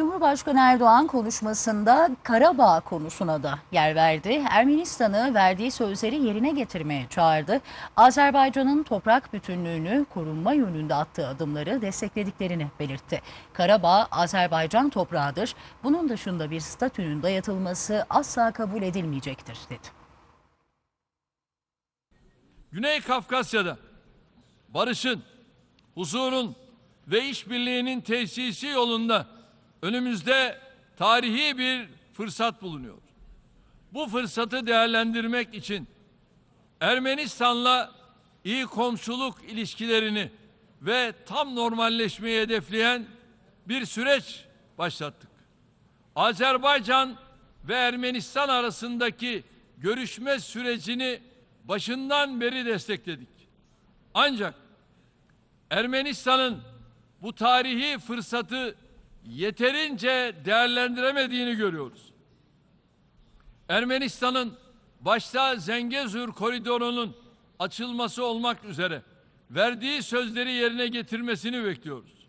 Cumhurbaşkanı Erdoğan konuşmasında Karabağ konusuna da yer verdi. Ermenistan'ı verdiği sözleri yerine getirmeye çağırdı. Azerbaycan'ın toprak bütünlüğünü korunma yönünde attığı adımları desteklediklerini belirtti. Karabağ Azerbaycan toprağıdır. Bunun dışında bir statünün dayatılması asla kabul edilmeyecektir dedi. Güney Kafkasya'da barışın, huzurun ve işbirliğinin tesisi yolunda önümüzde tarihi bir fırsat bulunuyor. Bu fırsatı değerlendirmek için Ermenistan'la iyi komşuluk ilişkilerini ve tam normalleşmeyi hedefleyen bir süreç başlattık. Azerbaycan ve Ermenistan arasındaki görüşme sürecini başından beri destekledik. Ancak Ermenistan'ın bu tarihi fırsatı yeterince değerlendiremediğini görüyoruz. Ermenistan'ın başta Zengezur koridorunun açılması olmak üzere verdiği sözleri yerine getirmesini bekliyoruz.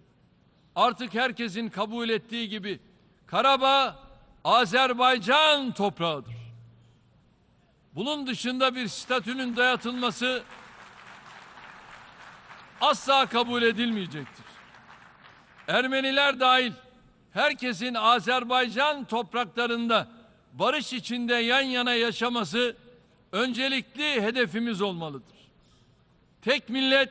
Artık herkesin kabul ettiği gibi Karabağ Azerbaycan toprağıdır. Bunun dışında bir statünün dayatılması asla kabul edilmeyecektir. Ermeniler dahil herkesin Azerbaycan topraklarında barış içinde yan yana yaşaması öncelikli hedefimiz olmalıdır. Tek millet,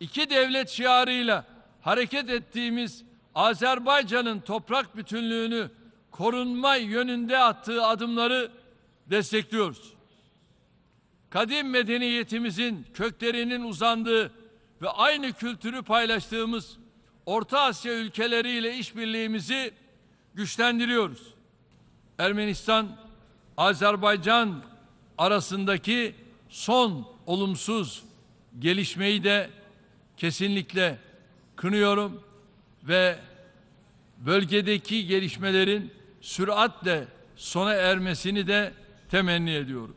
iki devlet şiarıyla hareket ettiğimiz Azerbaycan'ın toprak bütünlüğünü korunma yönünde attığı adımları destekliyoruz. Kadim medeniyetimizin köklerinin uzandığı ve aynı kültürü paylaştığımız Orta Asya ülkeleriyle işbirliğimizi güçlendiriyoruz. Ermenistan, Azerbaycan arasındaki son olumsuz gelişmeyi de kesinlikle kınıyorum ve bölgedeki gelişmelerin süratle sona ermesini de temenni ediyorum.